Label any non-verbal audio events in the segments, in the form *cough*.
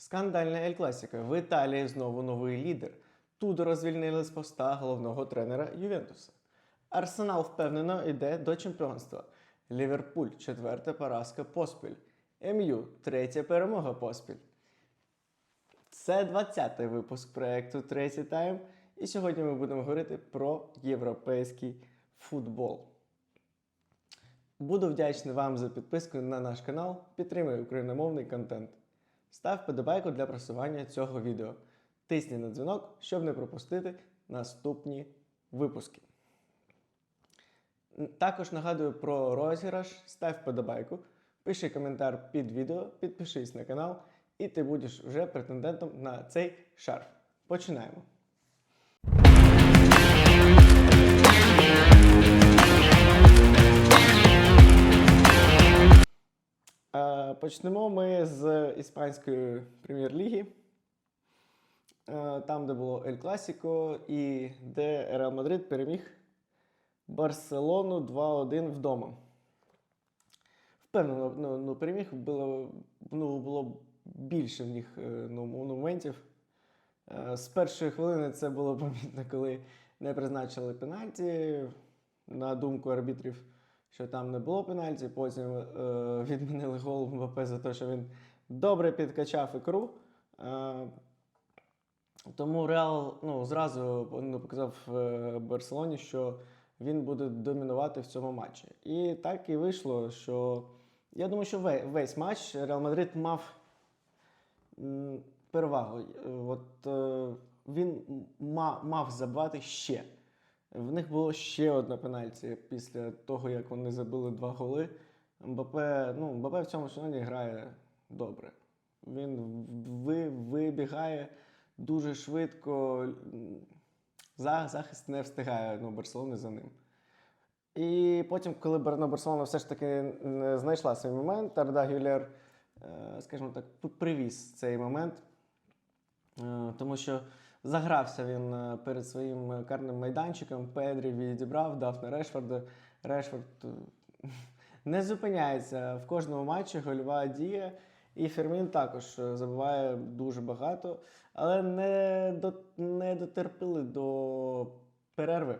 Скандальна Ель Класіка. В Італії знову новий лідер. Тудора звільнили з поста головного тренера Ювентуса. Арсенал впевнено йде до чемпіонства. Ліверпуль четверта поразка поспіль. МЮ третя перемога поспіль. Це 20-й випуск проекту Третій тайм. І сьогодні ми будемо говорити про європейський футбол. Буду вдячний вам за підписку на наш канал. Підтримуй україномовний контент. Став подобайку для просування цього відео. Тисні на дзвінок, щоб не пропустити наступні випуски. Також нагадую про розіграш. Став подобайку, пиши коментар під відео, підпишись на канал, і ти будеш вже претендентом на цей шарф. Починаємо. Почнемо ми з іспанської прем'єр-ліги. Е, Там, де було Ель Класіко, і де Реал Мадрид переміг Барселону 2-1 вдома. Впевнено, ну, ну, переміг було, ну, було більше в них е, ну, моментів. Е, З першої хвилини це було помітно, коли не призначили пенальті. На думку арбітрів, що там не було пенальті. Потім е, відмінили гол МВП за те, що він добре підкачав ікру. Е, тому Реал ну, зразу показав е, Барселоні, що він буде домінувати в цьому матчі. І так і вийшло, що я думаю, що весь матч Реал Мадрид мав перевагу. От, е, він мав забивати ще. В них було ще одне пенальті після того, як вони забили два голи. Мбапе, ну, Мбапе в цьому сезоні грає добре. Він ви, вибігає дуже швидко. За, захист не встигає ну, Барселони за ним. І потім, коли Бар- ну, Барселона все ж таки знайшла свій момент, Арда Гюлєр, е, скажімо так, привіз цей момент, Е, тому що загрався він е, перед своїм е, карним майданчиком, Педрі відібрав, дав на Решфорда. Решфорд е, *laughs* не зупиняється в кожному матчі, гольова дія. І Фермін також забиває дуже багато, але не, до, не дотерпіли до перерви.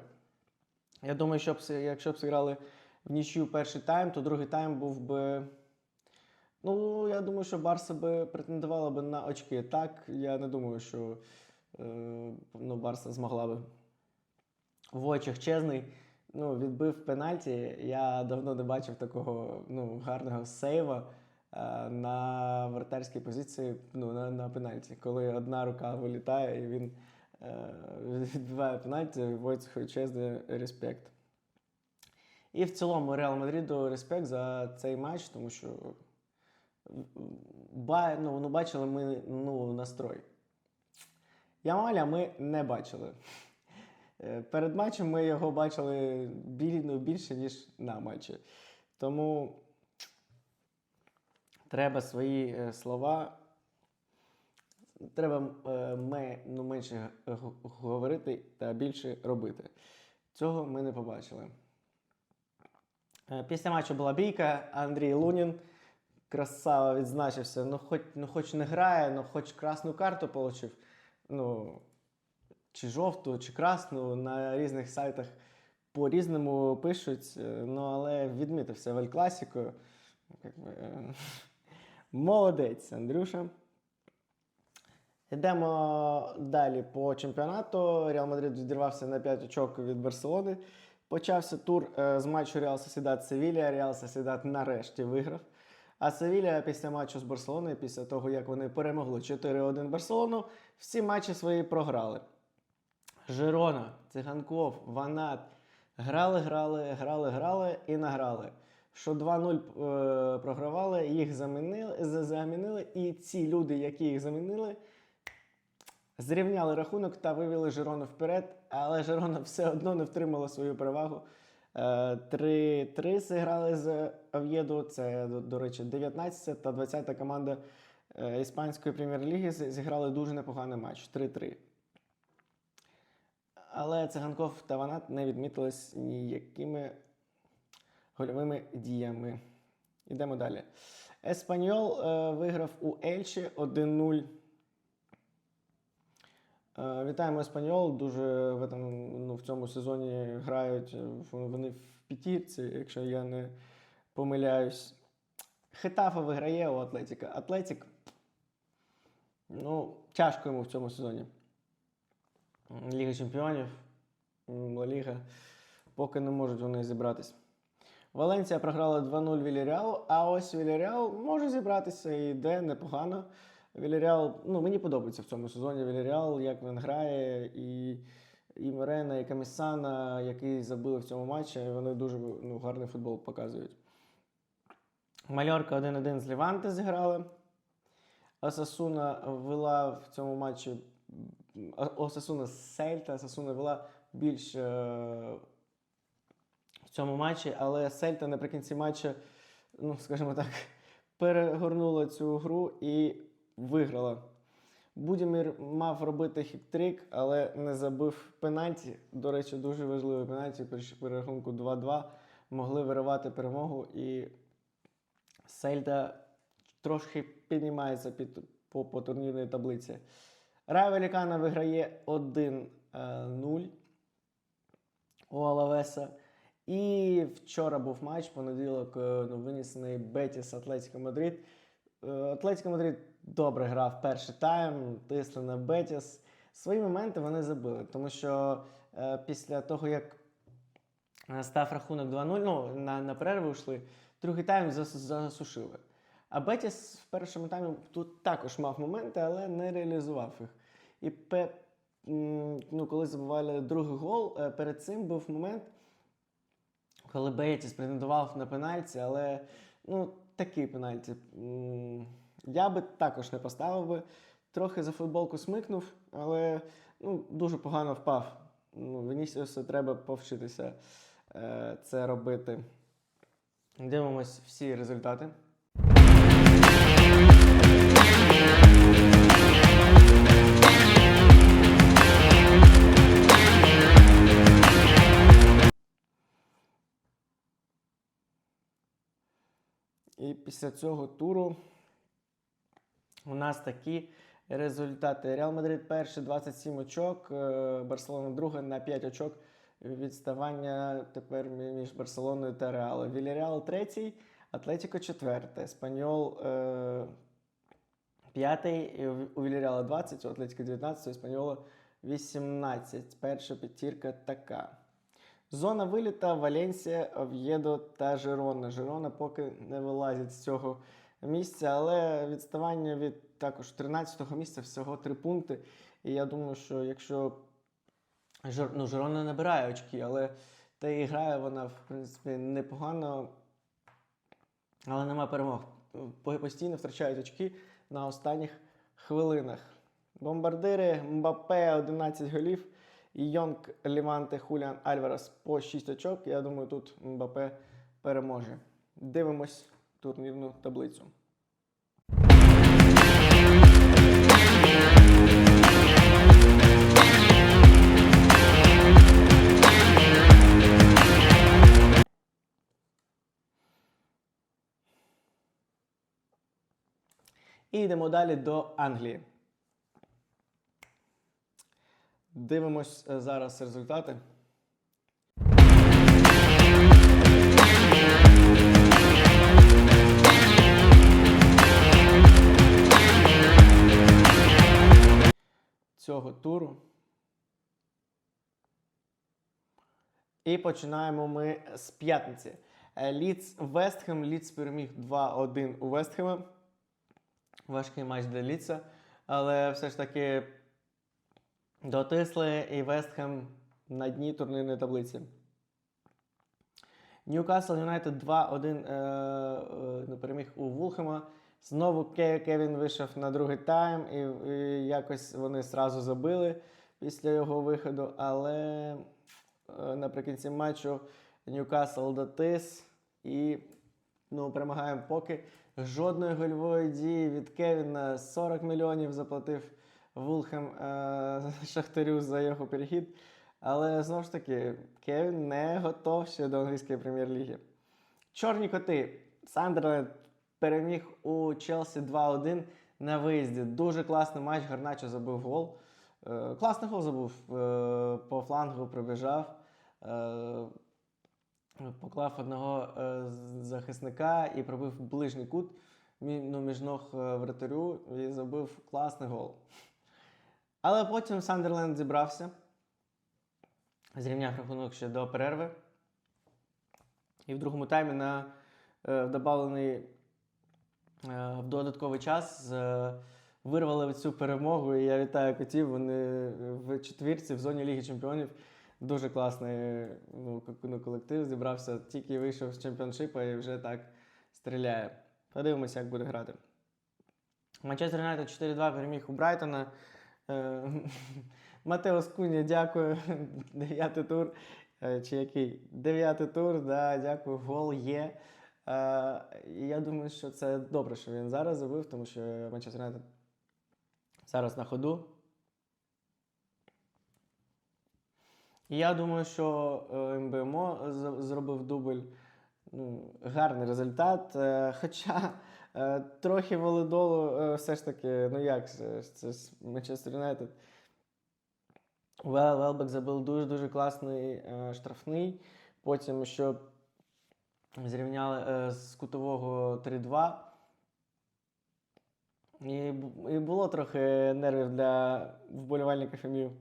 Я думаю, що б, якщо б зіграли в нічю перший тайм, то другий тайм був би. Ну, я думаю, що Барса би претендувала би на очки. Так, я не думаю, що ну, Барса змогла би в очах чесний. Ну, відбив пенальті. Я давно не бачив такого ну, гарного сейва е, на вратарській позиції ну, на, на пенальті, коли одна рука вилітає і він е, відбиває пенальті, Войцеху чесний респект. І в цілому Реал Мадріду респект за цей матч, тому що ба, ну, ну, бачили ми ну, настрой. Ямаля ми не бачили. Е, Перед матчем ми його бачили ну, більше, ніж на матчі. Тому треба свої е, слова. Треба е, ну, менше говорити та більше робити. Цього ми не побачили. Після матчу була бійка. Андрій Лунін красава відзначився. Ну, хоч, ну, хоч не грає, ну хоч красну карту отримав. Ну, чи жовту, чи красну на різних сайтах по-різному пишуть. е, Ну, але відмітився Ель Класіко. Як би, е, *laughs* Молодець, Андрюша. Йдемо далі по чемпіонату. Реал Мадрид відірвався на 5 очок від Барселони. Почався тур е, з матчу Реал Сосідат Севілія. Реал Сосідат нарешті виграв. А Севілія після матчу з Барселоною, після того, як вони перемогли 4-1 Барселону, всі матчі свої програли. Жирона, Циганков, Ванат грали, грали, грали, грали і награли. Що 2-0 е, програвали, їх замінили, замінили, і ці люди, які їх замінили, зрівняли рахунок та вивели Жирону вперед, але Жирона *laughs* все одно не втримала свою перевагу. Е, 3-3 зіграли з Ов'єду. Це, до, речі, 19 та 20 команда е, іспанської прем'єр-ліги зіграли дуже непоганий матч 3-3. Але Циганков та Ванат не відмітились ніякими гольовими діями. Йдемо далі. Еспаньол е, виграв у Ельчі 1-0. Е, Вітаємо Еспаньол. Дуже в, этом, ну, в цьому сезоні грають. е, Вони в п'ятірці, якщо я не помиляюсь. Хетафа виграє у Атлетіка. Атлетік. Ну, тяжко йому в цьому сезоні. Ліга Чемпіонів, Ліга. Поки не можуть вони зібратись. Валенція програла 2-0 Вільяріалу, а ось Вільяріал може зібратися і йде непогано. Вільяріал, ну мені подобається в цьому сезоні Вільяріал, як він грає, і, і Морена, і Камісана, який забили в цьому матчі. Вони дуже ну, гарний футбол показують. Мальорка 1-1 з Ліванте зіграли. Осасуна вела в цьому матчі. Осасуна з Сельта. Осасуна вела більш е, в цьому матчі, але Сельта наприкінці матчу, ну, скажімо так, перегорнула цю гру і виграла. Будімір мав робити хік-трик, але не забив пенальті. До речі, дуже важливий пенальті при рахунку 2-2. Могли виривати перемогу, і Сельта трошки піднімається під, по, по турнірній таблиці. Рай Велікана виграє 1-0 у Алавеса. І вчора був матч, понеділок е, ну, винесений Бетіс Атлетико Мадрид. Атлетико Мадрид добре грав перший тайм, тисли на Бетіс. Свої моменти вони забили, тому що е, після того, як е, став рахунок 2-0, ну, на, на перерву йшли, другий тайм зас- засушили. А Бетіс в першому таймі тут також мав моменти, але не реалізував їх. І пе, ну, коли забивали другий гол, е, перед цим був момент, коли Бетіс претендував на пенальті, але ну, такий пенальті. Я би також не поставив би. Трохи за футболку смикнув, але ну, дуже погано впав. Ну, Венісіусу треба повчитися е, це робити. Дивимось всі результати. І після цього туру у нас такі результати. Реал Мадрид перший 27 очок, е, Барселона друга на 5 очок. Відставання тепер між Барселоною та Реалом. Вільяреал третій, Атлетіко четверте, Спаньол е, п'ятий, у Вільяреала 20, у Атлетіко 19, у Спаньола 18. Перша п'ятірка така. Зона виліта Валенсія, Ов'єдо та Жирона. Жирона поки не вилазять з цього місця, але відставання від також 13-го місця всього 3 пункти. І я думаю, що якщо ну, Жирона набирає очки, але та і грає вона, в принципі, непогано, але нема перемог. По- Постійно втрачають очки на останніх хвилинах. Бомбардири Мбапе 11 голів. Йонг Ліванте Хуліан Альварес по 6 очок. Я думаю, тут Мбапе переможе. Дивимось турнірну таблицю. І йдемо далі до Англії. Дивимось е, зараз результати. Цього туру. І починаємо ми з п'ятниці. Е, Ліц Вестхем. Ліц переміг 2-1 у Вестхема. Важкий матч для Ліца. Але все ж таки дотисли і Вестхем на дні турнірної таблиці. Ньюкасл Юнайтед 2-1 е, е, переміг у Вулхема. Знову Кевін вийшов на другий тайм, і, і якось вони зразу забили після його виходу. Але е, наприкінці матчу Ньюкасл дотис і ну, перемагаємо поки. Жодної гольової дії від Кевіна 40 мільйонів заплатив Вулхем е, Шахтарю за його перехід. Але знову ж таки, Кевін не готов ще до англійської прем'єр-ліги. Чорні коти Сандерленд переміг у Челсі 2-1 на виїзді. Дуже класний матч. Гарначо забив гол. Е, класний гол забув. Е, по флангу прибіжав. Поклав одного захисника і пробив ближній кут ну, між ног вратарю і забив класний гол. Але потім Сандерленд зібрався, зрівняв рахунок ще до перерви. І в другому таймі на е, добавлений е, в додатковий час е, вирвали цю перемогу. І я вітаю котів. Вони в четвірці в зоні Ліги Чемпіонів. Дуже класний ну, ну, колектив зібрався, тільки вийшов з чемпіоншипа і вже так стріляє. Подивимося, як буде грати. Манчестер Юнайтед 4-2 переміг у Брайтона. Е, *laughs* Матеос Куні, дякую. *laughs* Дев'ятий тур. Е, Чи який? Дев'ятий тур, да, дякую. Гол є. Е, Я думаю, що це добре, що він зараз забив, тому що Манчестер Юнайтед зараз на ходу. І я думаю, що МБМО зробив дубль. Ну, гарний результат. Хоча трохи волейболу е, все ж таки, ну як це ж Манчестер Юнайтед. Вел, Велбек забив дуже-дуже класний е, штрафний. Потім, що зрівняли е, з кутового 3-2. І, і було трохи нервів для вболівальників МЮ.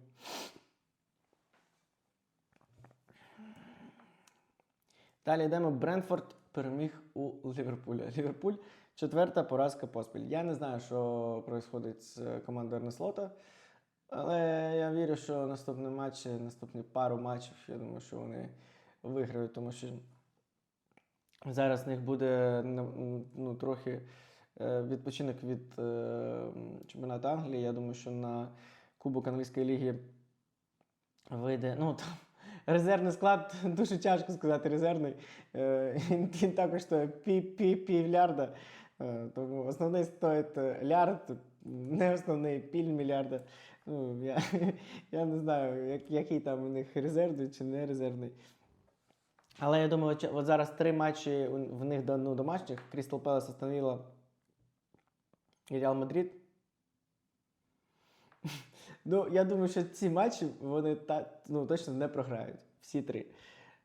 Далі йдемо. Брентфорд переміг у Ліверпуля. Ліверпуль четверта поразка поспіль. Я не знаю, що відбувається з командою Арнеслота, але я вірю, що наступні матчі, наступні пару матчів, я думаю, що вони виграють, тому що зараз в них буде ну, трохи е, відпочинок від е, чемпіонату Англії. Я думаю, що на Кубок Англійської ліги вийде. Ну, там, резервний склад *laughs* дуже тяжко сказати резервний. Е, *laughs* Він, також пів, пів, півлярда. Е, Тому основний стоїть е, лярд, не основний півмільярда. Ну, я, *laughs* я не знаю, як, який там у них резервний чи не резервний. Але я думаю, от, зараз три матчі в них ну, домашніх. Крістал Пелес остановила Реал Мадрид. *laughs* Ну, я думаю, що ці матчі вони та, ну, точно не програють. Всі три.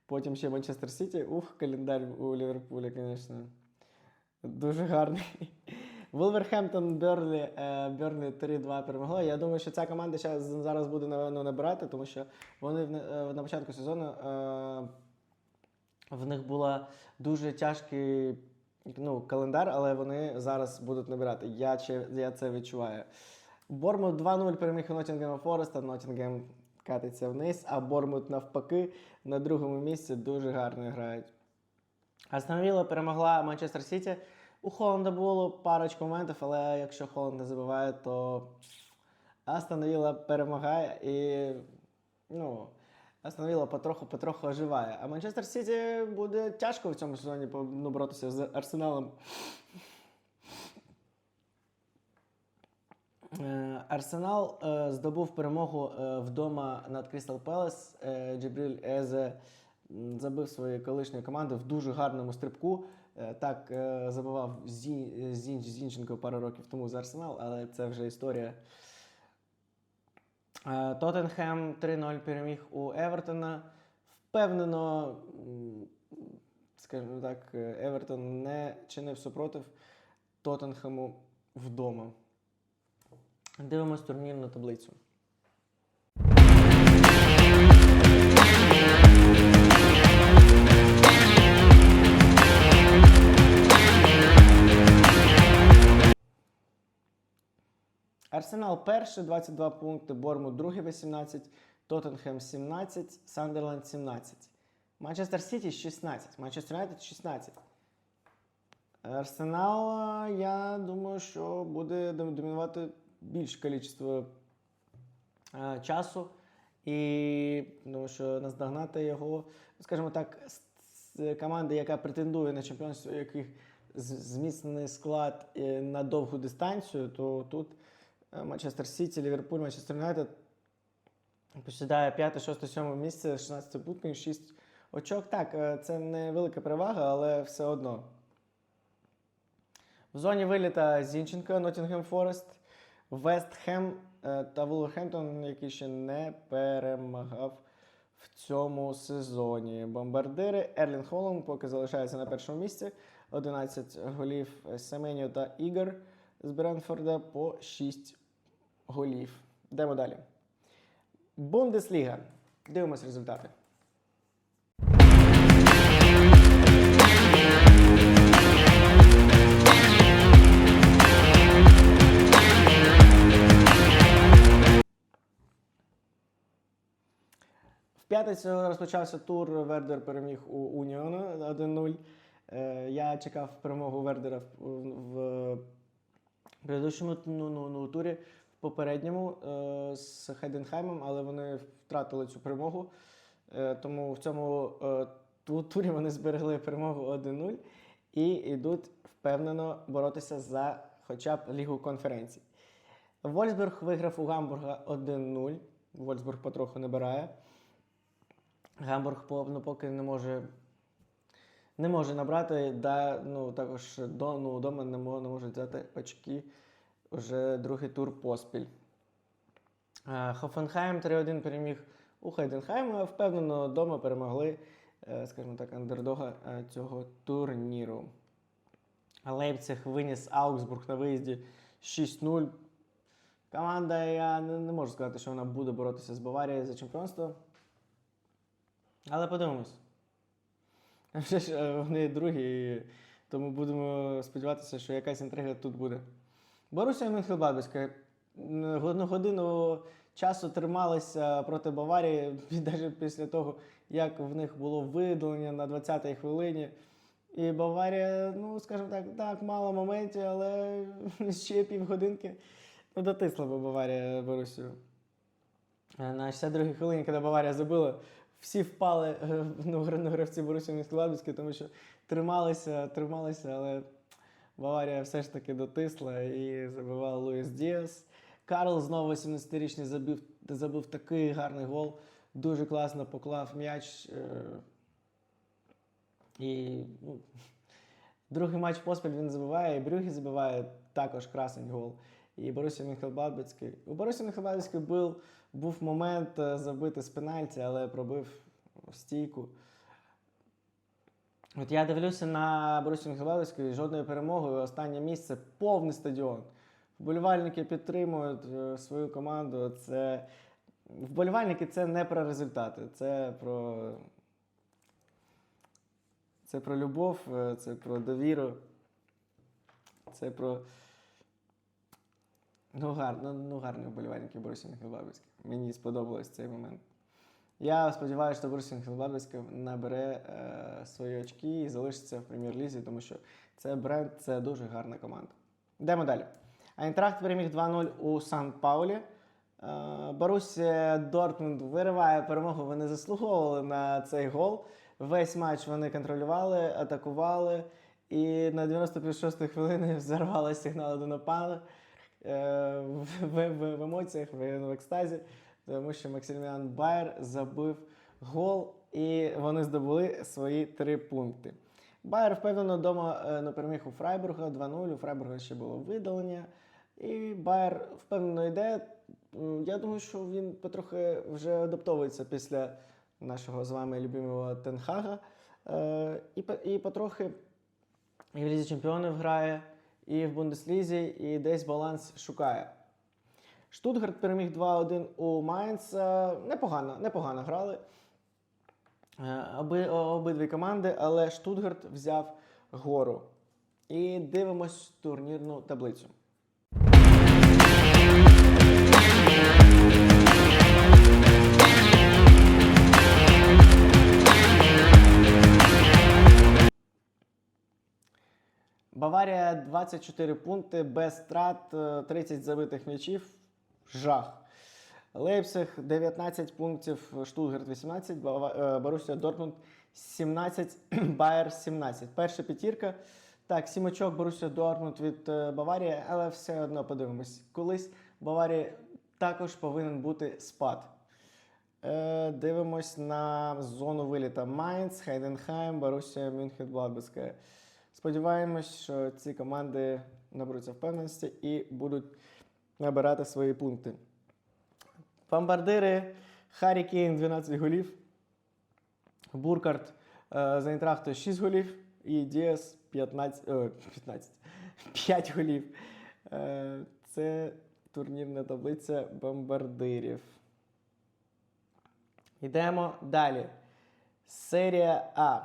Потім ще Манчестер Сіті. Ух, календар у Ліверпуля, звісно. Дуже гарний. *laughs* Вулверхемптон Берлі, е, Берлі 3-2 перемогла. Я думаю, що ця команда зараз буде напевно набирати, тому що вони е, на початку сезону е, в них була дуже тяжкий ну, календар, але вони зараз будуть набирати. Я, я це відчуваю. Бормут 2-0 переміг у Ноттінгема Фореста. Ноттінгем катиться вниз, а Бормут навпаки на другому місці дуже гарно грають. Астон Вілла перемогла Манчестер Сіті. У Холланда було парочку моментів, але якщо Холланд не забиває, то Астон Вілла перемагає і ну, Астон потроху-потроху оживає. А Манчестер Сіті буде тяжко в цьому сезоні ну, боротися з Арсеналом. Е, Арсенал е, здобув перемогу е, вдома над Крістал Пелес. Джебріль Езе забив свою колишню команду в дуже гарному стрибку. Е, Так е, забивав Зінченко пару років тому за Арсенал, але це вже історія. Е, Тоттенхем 3-0 переміг у Евертона. Впевнено, скажімо так, е, Евертон не чинив супротив Тоттенхему вдома. Дивимось турнірну таблицю. Арсенал перший 22 пункти, Бормут другий 18, Тоттенхем 17, Сандерленд 17. Манчестер Сіті 16, Манчестер Юнайтед 16. Арсенал, я думаю, що буде домінувати більше кількість е, часу. І думаю, що наздогнати його, скажімо так, команди, яка претендує на чемпіонство, яких зміцнений склад е, на довгу дистанцію, то тут Манчестер Сіті, Ліверпуль, Манчестер Юнайтед посідає 5, 6, 7 місце, 16 пунктів, 6 очок. Так, е, це не велика перевага, але все одно. В зоні виліта Зінченко, Ноттінгем Форест, Вест Хем е, та Вулверхемптон, який ще не перемагав в цьому сезоні. Бомбардири Ерлін Холланд поки залишається на першому місці. 11 голів Семеньо та Ігор з Бренфорда по 6 голів. Йдемо далі. Бундесліга. Дивимось результати. В п'ятницю розпочався тур. Вердер переміг у Уніону 1-0. Е, Я чекав перемогу Вердера в, предыдущому ну, ну, ну, турі, попередньому е, з Хайденхаймом, але вони втратили цю перемогу. Е, Тому в цьому е, турі вони зберегли перемогу 1-0 і йдуть впевнено боротися за хоча б Лігу конференцій. Вольсбург виграв у Гамбурга 1-0. Вольсбург потроху набирає. Гамбург ну, поки не може, не може набрати, да, ну, також до, ну, вдома не, мо- не може взяти очки вже другий тур поспіль. Е, Хофенхайм 3-1 переміг у Хайденхайма. Впевнено, вдома перемогли, е, скажімо так, андердога е, цього турніру. Лейпциг виніс Аугсбург на виїзді 6-0. Команда, я не, можу сказати, що вона буде боротися з Баварією за чемпіонство. Але подивимось. Вони другі, тому будемо сподіватися, що якась інтрига тут буде. Борусія Мюнхенбадбеська одну годину часу трималися проти Баварії, *laughs* навіть після того, як в них було видалення на 20-й хвилині. І Баварія, ну, скажімо так, так, мало моментів, але *laughs* ще півгодинки ну, дотисла би Баварія Борусію. Е, На 62-й хвилині, коли Баварія забила, всі впали е, ну, ну, гравці Борусії Міськолабівської, тому що трималися, трималися, але Баварія все ж таки дотисла і забивав Луїс Діас. Карл знову 17-річний забив, забив такий гарний гол. Дуже класно поклав м'яч. е, І ну, другий матч поспіль він забиває, і Брюгі забиває також красний гол. І Борусія Мюнхенбадбецький. У Борусі Мюнхенбадбецький був, був момент е, забити з пенальті, але пробив стійку. От я дивлюся на Борусію Мюнхенбадбецьку і жодної перемоги. Останнє місце повний стадіон. Вболівальники підтримують е, свою команду. Це вболівальники це не про результати, це про, це про любов, е, це про довіру, це про. Ну, гар, ну, ну гарні вболівальники Борусі Мюнхенбадбецьких. Мені сподобалось цей момент. Я сподіваюся, що Борусі Мюнхенбадбецька набере е, свої очки і залишиться в прем'єр-лізі, тому що це бренд, це дуже гарна команда. Йдемо далі. Айнтрахт переміг 2-0 у Сан-Паулі. Е, Борусія Дортмунд вириває перемогу. Вони заслуговували на цей гол. Весь матч вони контролювали, атакували. І на 96-й хвилині взорвали сигнал до нападу. Е, в, в, в, в емоціях, в, в екстазі, тому що Максиміан Байер забив гол, і вони здобули свої три пункти. Байер впевнено вдома е, ну, переміг у Фрайбурга 2-0. У Фрайбурга ще було видалення. І Байер впевнено йде. Я думаю, що він потрохи вже адаптовується після нашого з вами любимого Тенхага. Е, і, і потрохи і в Лізі Чемпіонів грає, і в Бундеслізі, і десь баланс шукає. Штутгарт переміг 2-1 у Майнц. Е, Непогано, непогано грали. Е, Оби, обидві команди, але Штутгарт взяв гору. І дивимось турнірну таблицю. Баварія 24 пункти без втрат, е, 30 забитих м'ячів. Жах. Лейпциг 19 пунктів, Штутгарт 18, Бава- е, Дортмунд 17, *clears throat* Байер 17. Перша п'ятірка. Так, сім очок Борусsia Дортмунд від е, Баварії, але все одно подивимось. Колись Баварії також повинен бути спад. Е, дивимось на зону виліта Майнц, Хайденхайм, Борусsia Мюнхен-Гладбецька. Сподіваємось, що ці команди наберуться впевненості і будуть набирати свої пункти. Бомбардири Харі Кейн 12 голів. Буркарт е, за Інтрахтою 6 голів. І Діас 15, о, 15, 5 голів. Е, це турнірна таблиця бомбардирів. Йдемо далі. Серія А.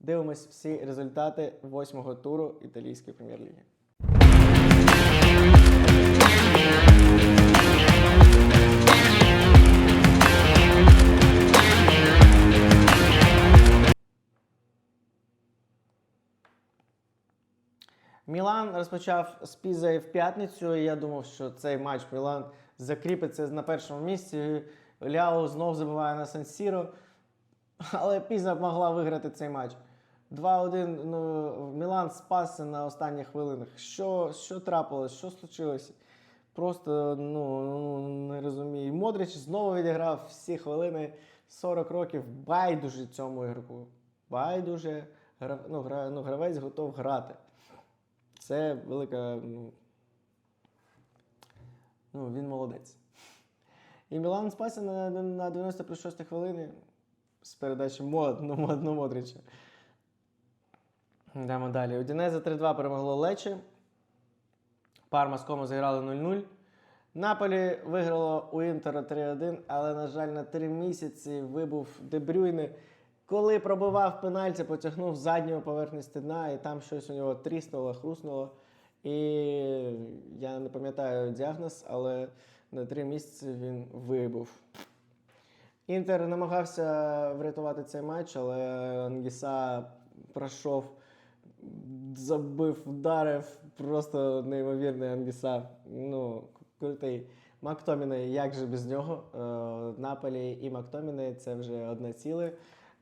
Дивимось всі результати восьмого туру італійської прем'єр-ліги. Мілан розпочав з Пізою в п'ятницю. і Я думав, що цей матч Мілан закріпиться на першому місці. Ляо знов забиває на Сан-Сіро. Але Піза могла виграти цей матч. 2-1 ну, Мілан спасся на останніх хвилинах. Що, що трапилось? Що случилось? Просто ну, ну, не розумію. Модрич знову відіграв всі хвилини 40 років. Байдуже цьому ігроку. Байдуже. Ну, гра, ну, гравець готов грати. Це велика. Ну, ну він молодець. І Мілан спасся на, на 90 плюс 6 хвилини з передачі мод, ну, мод, ну, Модрича. Йдемо далі. Удінеза 3-2 перемогло Лечі. Парма з Комо зіграли 0-0. Наполі виграло у Інтера 3-1, але, на жаль, на 3 місяці вибув Дебрюйне. Коли пробивав пенальті, потягнув з задньої поверхні стіна, і там щось у нього тріснуло, хруснуло. І я не пам'ятаю діагноз, але на 3 місяці він вибув. Інтер намагався врятувати цей матч, але Ангіса пройшов, забив, вдарив. Просто неймовірний Ангіса. Ну, крутий. Мактоміней, як же без нього? Е, Наполі і Мактоміней це вже одне ціле.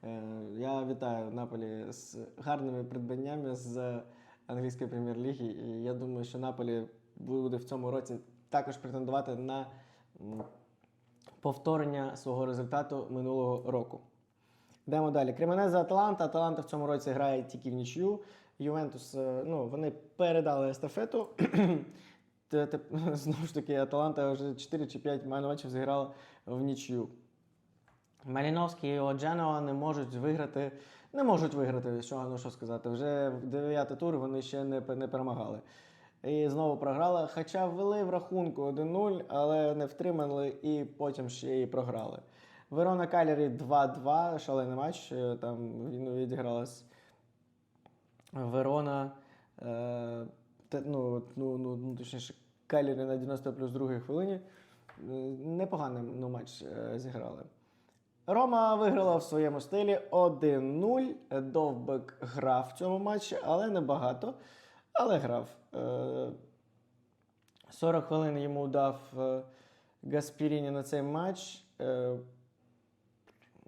Е, Я вітаю Наполі з гарними придбаннями з англійської прем'єр-ліги. І я думаю, що Наполі буде в цьому році також претендувати на повторення свого результату минулого року. Йдемо далі. Кремонеза Аталанта. Аталанта в цьому році грає тільки в нічю. Ювентус, е, ну, вони передали естафету. *clears throat* *laughs* Знову ж таки, Аталанта вже 4 чи 5 матчів зіграла в нічю. Маліновський і Оджанова не можуть виграти. Не можуть виграти, що, ну, що сказати. Вже в 9 тур вони ще не, не перемагали. І знову програли. Хоча ввели в рахунку 1-0, але не втримали і потім ще і програли. Верона Калірі 2-2, шалений матч. е, Там він відігралась Верона. Е, ну, ну, ну, ну, точніше, Калірі на 90 плюс другій хвилині. Е, Непоганий ну, матч е, зіграли. Рома виграла в своєму стилі 1-0. Довбек грав в цьому матчі, але не багато. Але грав. Е, 40 хвилин йому дав е, Гаспіріні на цей матч. Е,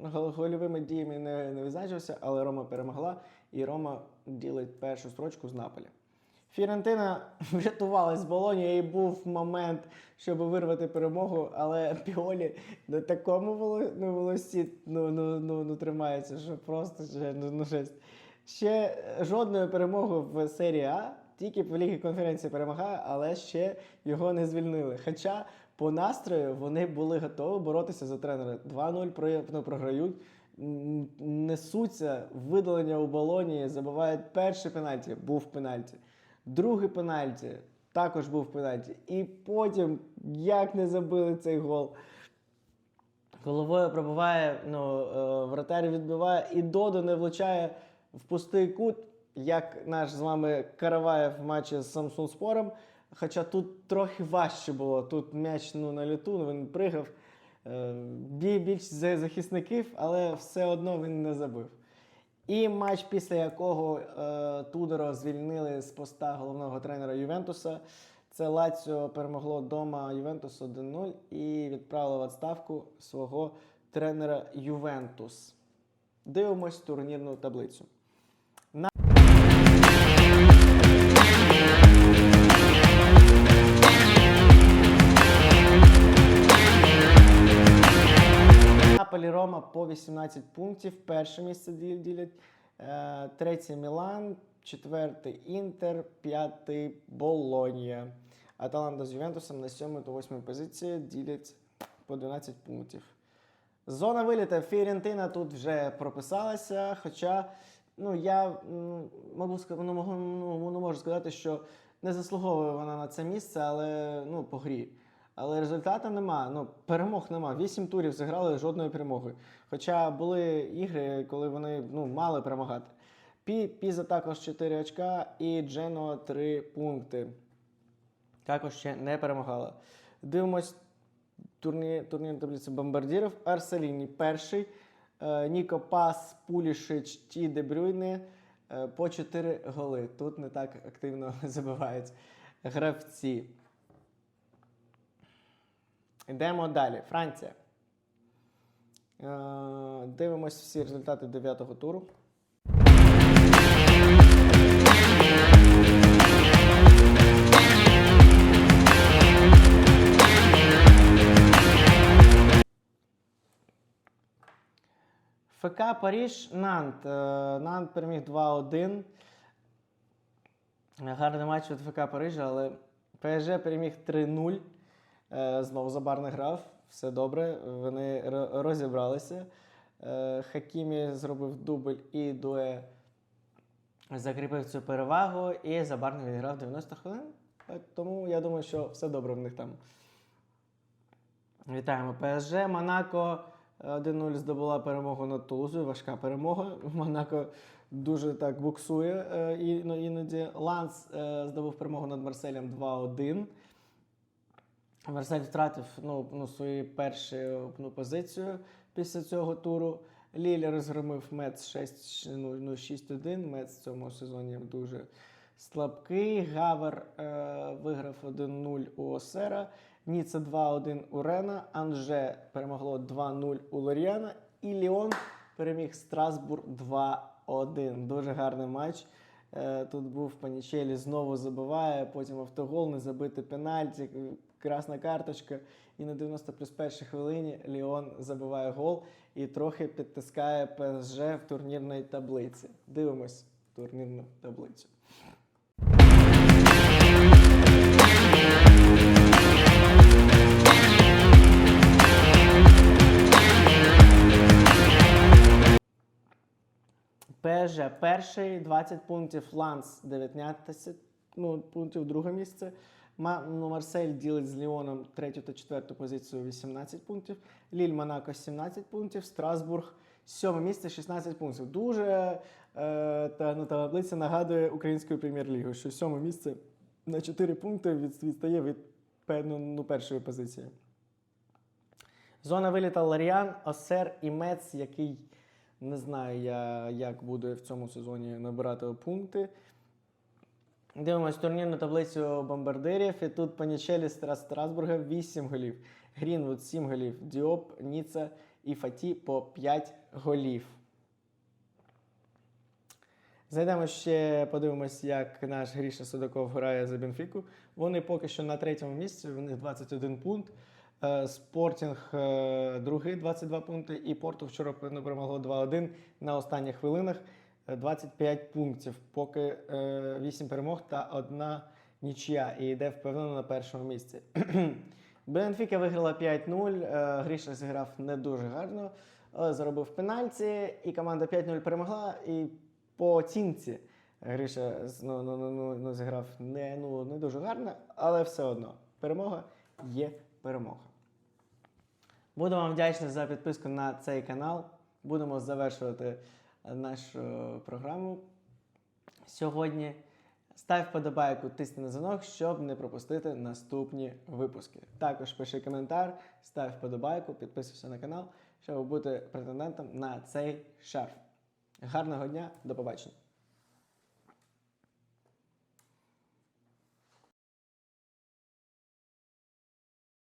Гольовими діями не, не визначився, але Рома перемогла, і Рома ділить першу строчку з Наполі. Фірентина *laughs* врятувалась з Болоні, і був момент, щоб вирвати перемогу, але Піолі на такому волосі ну, ну, ну, ну, тримається, що просто ще, ну, ну, жесть. Ще жодної перемоги в серії А, тільки в Лігі конференції перемагає, але ще його не звільнили. Хоча по настрою вони були готові боротися за тренера. 2-0 ну, програють, несуться видалення у балоні, забивають перший пенальті, був пенальті. Другий пенальті також був пенальті. І потім, як не забили цей гол. Головою пробиває, ну, е, вратар відбиває, і Додо не влучає в пустий кут, як наш з вами Караваєв в матчі з Самсун Спором. Хоча тут трохи важче було. Тут м'яч ну, на літу, ну, він пригав. Е, бій захисників, але все одно він не забив. І матч, після якого е, Тудоро звільнили з поста головного тренера Ювентуса. Це Лаціо перемогло вдома Ювентус 1-0 і відправило в відставку свого тренера Ювентус. Дивимось турнірну таблицю. По 18 пунктів. Перше місце ділять. Е, Третє Мілан, четвертий Інтер, п'ятий Болонія. Аталанта з Ювентусом на сьомій та восьмій позиції ділять по 12 пунктів. Зона виліта Фіорентина тут вже прописалася, хоча ну, я можу, ну, ну, можу сказати, що не заслуговує вона на це місце, але ну, по грі. Але результату нема. Ну, перемог нема. Вісім турів зіграли жодної перемоги. Хоча були ігри, коли вони ну, мали перемагати. Пі, Піза також 4 очка і Джено 3 пункти. Також ще не перемагала. Дивимось турні, турнірну таблицю бомбардірів. Арселіні перший. Е, Ніко Пас, Пулішич, Ті Дебрюйне е, по 4 голи. Тут не так активно *laughs* забивають гравці. Йдемо далі. Франція. Е, Дивимось всі результати 9-го туру. ФК Паріж Нант. Е, Нант переміг 2-1. Гарний матч від ФК Парижа, але ПСЖ переміг 3-0. Е, Знову Забар не грав. Все добре. Вони розібралися. Е, Хакімі зробив дубль і Дуе закріпив цю перевагу. І Забар не відіграв 90 хвилин. Е, Тому я думаю, що все добре в них там. Вітаємо ПСЖ. Монако 1-0 здобула перемогу над Тулузою. Важка перемога. *laughs* Монако дуже так буксує ну, іноді. Ланс здобув перемогу над Марселем 2-1. Марсель втратив ну, ну, свою першу ну, позицію після цього туру. Ліль розгромив Мец 6, ну, ну, 6-1. Мец в цьому сезоні дуже слабкий. Гавер е, виграв 1-0 у Осера. Ніца 2-1 у Рена. Анже перемогло 2-0 у Лоріана. І Ліон переміг Страсбур 2-1. Дуже гарний матч. Е, Тут був Панічелі, знову забиває, потім автогол, не забити пенальті, красна карточка. І на 90 плюс першій хвилині Ліон забиває гол і трохи підтискає ПСЖ в турнірній таблиці. Дивимось турнірну таблицю. ПСЖ перший, 20 пунктів, Ланс 19 ну, пунктів, друге місце. Ну, Марсель ділить з Ліоном третю та четверту позицію 18 пунктів. Ліль Монако 17 пунктів, Страсбург сьоме місце 16 пунктів. Дуже е, та, ну, таблиця нагадує українську прем'єр-лігу, що сьоме місце на 4 пункти від, відстає від ну, першої позиції. Зона виліта Ларіан, Осер і Мец, який не знаю, я, як буде в цьому сезоні набирати пункти. Дивимось турнірну таблицю бомбардирів. І тут Панічелі з Страсбурга 8 голів. Грінвуд 7 голів. Діоп, Ніца і Фаті по 5 голів. Зайдемо ще, подивимось, як наш Гріша Судаков грає за Бенфіку. Вони поки що на третьому місці, у них 21 пункт. Е, Спортінг е, другий 22 пункти, і Порту вчора перемогло 2-1 на останніх хвилинах. Е, 25 пунктів, поки 8 перемог та одна нічия і йде впевнено на першому місці. *clears throat* Бенфіка виграла 5-0. е, Гріша зіграв не дуже гарно, але заробив пенальті, і команда 5-0 перемогла. І по оцінці Гріша ну, ну, ну, ну, ну, зіграв не, ну, не дуже гарно, але все одно перемога є перемога. Буду вам вдячний за підписку на цей канал. Будемо завершувати е, нашу програму сьогодні. Став вподобайку, тисни на дзвінок, щоб не пропустити наступні випуски. Також пиши коментар, став вподобайку, підписуйся на канал, щоб бути претендентом на цей шарф. Гарного дня, до побачення!